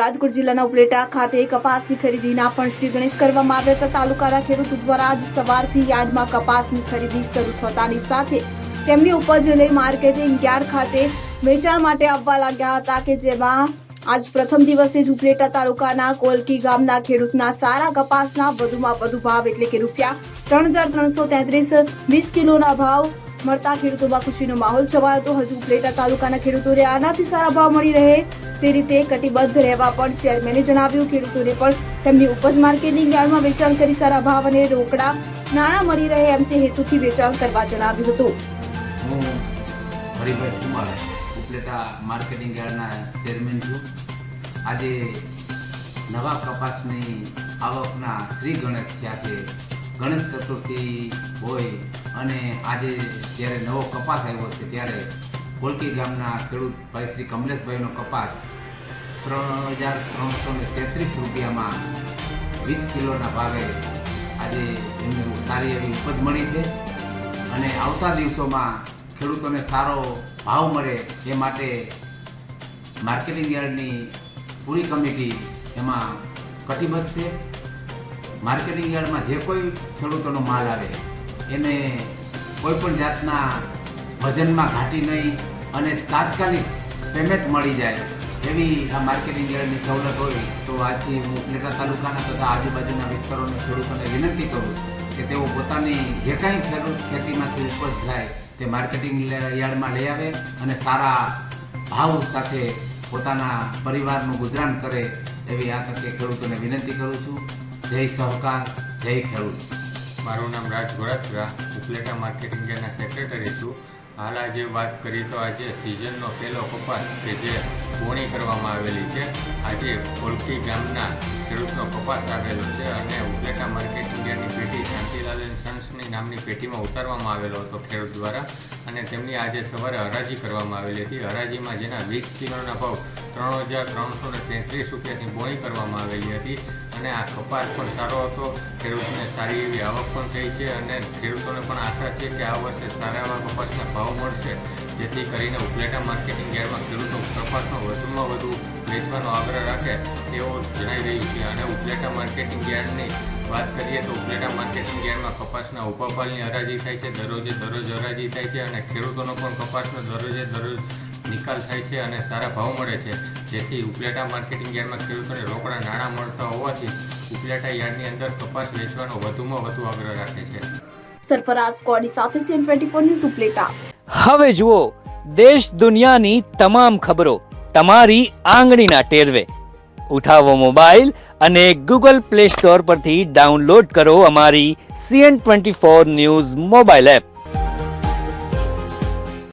રાજકોટ જિલ્લાના ઉપલેટા ખાતે કપાસની ખરીદીના પણ શ્રી ગણેશ કરવામાં આવ્યા હતા. તાલુકાના ખેડૂતો દ્વારા આજ સવારથી યાર્ડમાં કપાસની ખરીદી શરૂ થતાની સાથે તેમની ઉપજ લઈ માર્કેટિંગ યાર્ડ ખાતે વેચાણ માટે આવવા લાગ્યા હતા કે જેમાં આજ પ્રથમ દિવસે જ ઉપલેટા તાલુકાના કોલકી ગામના ખેડૂતના સારા કપાસના વધુમાં વધુ ભાવ એટલે કે રૂપિયા ત્રણ હજાર ત્રણસો તેત્રીસ વીસ કિલોના ભાવ મળતા ખેડૂતોમાં ખુશીનો માહોલ છવાયો હતો હજુ ઉપલેટા તાલુકાના ખેડૂતોને આનાથી સારા ભાવ મળી રહે. તે રીતે કટિબદ્ધ રહેવા પણ ચેરમેને જણાવ્યું, ખેડૂતોને પણ તેમની ઉપજ માર્કેટિંગ યાર્ડમાં વેચાણ કરી સારા ભાવ અને રોકડા નાણાં મળી રહે એમ તે હેતુથી વેચાણ કરવા જણાવ્યું હતું. ઉપલેટા માર્કેટિંગ યાર્ડના ચેરમેન છું. આજે નવા કપાસની આવકના શ્રી ગણેશ છે ગણેશ ચતુર્થી હોય અને આજે જ્યારે નવો કપાસ આવ્યો છે, ત્યારે કોલકી ગામના ખેડૂત ભાઈ શ્રી કમલેશભાઈનો કપાસ ત્રણ હજાર ત્રણસો ને તેત્રીસ રૂપિયામાં વીસ કિલોના ભાવે આજે એમને સારી એવી ઉપજ મળી છે. અને આવતા દિવસોમાં ખેડૂતોને સારો ભાવ મળે એ માટે માર્કેટિંગ યાર્ડની પૂરી કમિટી એમાં કટિબદ્ધ છે. માર્કેટિંગ યાર્ડમાં જે કોઈ ખેડૂતોનો માલ આવે એને કોઈ પણ જાતના વજનમાં ઘાટી નહીં અને તાત્કાલિક પેમેન્ટ મળી જાય એવી આ માર્કેટિંગ યાર્ડની સવલત હોય તો આજથી હું ઉપલેટા તાલુકાના તથા આજુબાજુના વિસ્તારોના ખેડૂતોને વિનંતી કરું કે તેઓ પોતાની જે કાંઈ ખેડૂત ખેતીમાંથી ઉપજ થાય તે માર્કેટિંગ યાર્ડમાં લઈ આવે અને સારા ભાવ સાથે પોતાના પરિવારનું ગુજરાન કરે એવી આ તકે ખેડૂતોને વિનંતી કરું છું. જય સહકાર, જય ખેડૂત. મારું નામ રાજ ગોરાત્રા ઉપલેટા માર્કેટિંગ ઇન્ડિયાના સેક્રેટરી છું. હાલ આજે વાત કરીએ તો આજે સિઝનનો પહેલો કપાસ કે જે બોણી કરવામાં આવેલી છે. આજે કોલકી ગામના ખેડૂતનો કપાસ આવેલો છે અને ઉપલેટા માર્કેટ ઇન્ડિયાની પેઢી શાંતિલાલ સન્સની નામની પેઢીમાં ઉતારવામાં આવેલો હતો ખેડૂત દ્વારા. અને તેમની આજે સવારે હરાજી કરવામાં આવેલી હતી. હરાજીમાં જેના વીસ કિલોના ભાવ ત્રણ હજાર ત્રણસો ને તેત્રીસ રૂપિયાથી બોણી કરવામાં આવેલી હતી. અને આ કપાસ પણ સારો હતો. ખેડૂતને સારી એવી આવક પણ થઈ છે અને ખેડૂતોને પણ આશા છે કે આ વર્ષે સારા એવા કપાસના ભાવ મળશે. જેથી કરીને ઉપલેટા માર્કેટિંગ યાર્ડમાં ખેડૂતો કપાસનો વધુમાં વધુ વેચવાનો આગ્રહ રાખે તેવું જણાઈ રહ્યું છે. અને ઉપલેટા માર્કેટિંગ યાર્ડની વાત કરીએ તો ઉપલેટા માર્કેટિંગ યાર્ડમાં કપાસના ઉપાપાલની હરાજી થાય છે, દરરોજે દરરોજ હરાજી થાય છે અને ખેડૂતોનો પણ કપાસનો દરરોજે દરરોજ નિકાલ થાય છે અને સારા ભાવ મળે છે. જેથી ઉપલેટા માર્કેટિંગ યાર્ડમાં ખેડૂતોને રોકડા નાણાં મળતા હોવાથી ઉપલેટા યાર્ડની અંદર કપાસ વેચવાનો વધુમાં વધુ આગ્રહ રાખે છે. સરફરાઝ કોડી સાથે CN twenty four news Upleta. હવે જુઓ દેશ દુનિયાની તમામ ખબરો તમારી આંગળીના ટેરવે. ઉઠાવો મોબાઈલ અને ગૂગલ પ્લે સ્ટોર પરથી ડાઉનલોડ કરો અમારી CN twenty four news mobile app.